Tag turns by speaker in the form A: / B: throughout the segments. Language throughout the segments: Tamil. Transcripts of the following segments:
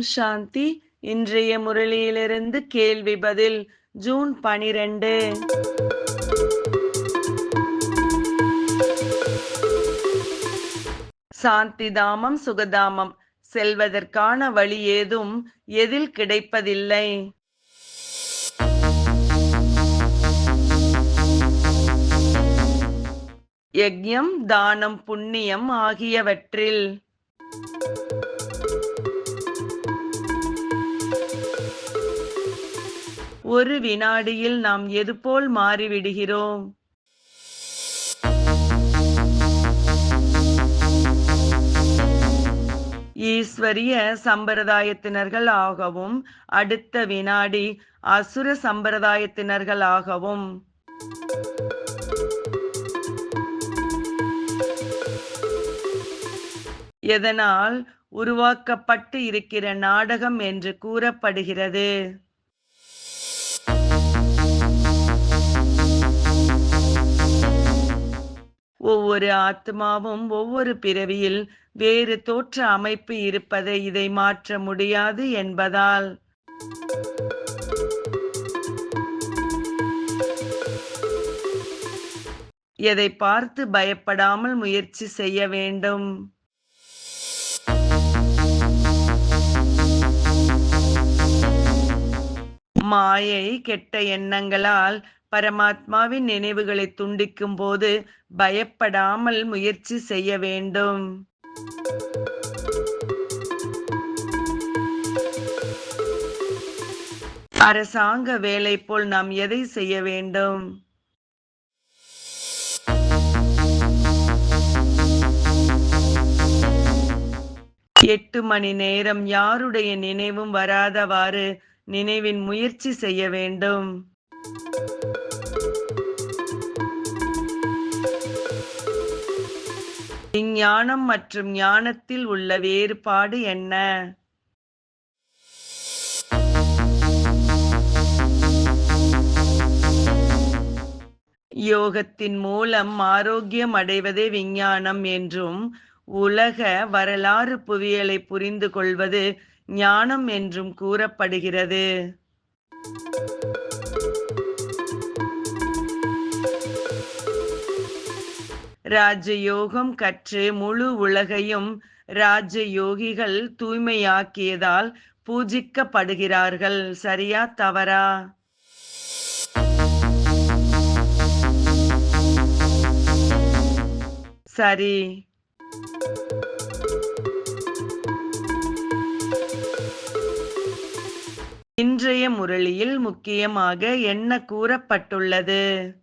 A: சாந்தி. இன்றைய முரளியிலிருந்து கேள்வி பதில் ஜூன் பனிரெண்டு. சாந்தி தாமம் சுகதாமம். செல்வதற்கான வழி ஏதும் எதில் கிடைப்பதில்லை. யக்ஞம் தானம் புண்ணியம் ஆகியவற்றில். ஒரு வினாடியில் நாம் எதுபோல் மாறிவிடுகிறோம்? ஈஸ்வரிய சம்பிரதாயத்தினர்கள் ஆகவும் அடுத்த வினாடி அசுர சம்பிரதாயத்தினர்கள் ஆகவும் எதனால் உருவாக்கப்பட்டு இருக்கிற நாடகம் என்று கூறப்படுகிறது? ஒவ்வொரு ஆத்மாவும் ஒவ்வொரு பிறவியில் வேறு தோற்ற அமைப்பு இருப்பதை இதை மாற்ற முடியாது என்பதால். எதை பார்த்து பயப்படாமல் முயற்சி செய்ய வேண்டும். மாயை கெட்ட எண்ணங்களால் பரமாத்மாவின் நினைவுகளை துண்டிக்கும் போது பயப்படாமல் முயற்சி செய்ய வேண்டும். அரசாங்க வேலை போல் நாம் எதை செய்ய வேண்டும்? எட்டு மணி நேரம் யாருடைய நினைவும் வராதவாறு நினைவின் முயற்சி செய்ய வேண்டும். விஞ்ஞானம் மற்றும் ஞானத்தில் உள்ள வேறுபாடு என்ன? யோகத்தின் மூலம் ஆரோக்கியம் அடைவதே விஞ்ஞானம் என்றும் உலக வரலாறு புவியலை புரிந்து கொள்வது ஞானம் என்றும் கூறப்படுகிறது. ராஜயோகம் கற்று முழு உலகையும் ராஜயோகிகள் தூய்மையாக்கியதால் பூஜிக்கப்படுகிறார்கள். சரியா தவறா? சரி. இன்றைய முரளியில் முக்கியமாக என்ன கூறப்பட்டுள்ளது?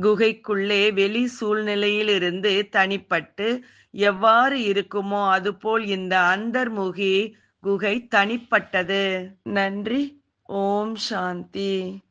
A: குகைக்குள்ளே வெளி சூழ்நிலையிலிருந்து தனிப்பட்டு எவ்வாறு இருக்குமோ அதுபோல் இந்த அந்தர்முகி குகை தனிப்பட்டது. நன்றி. ஓம் சாந்தி.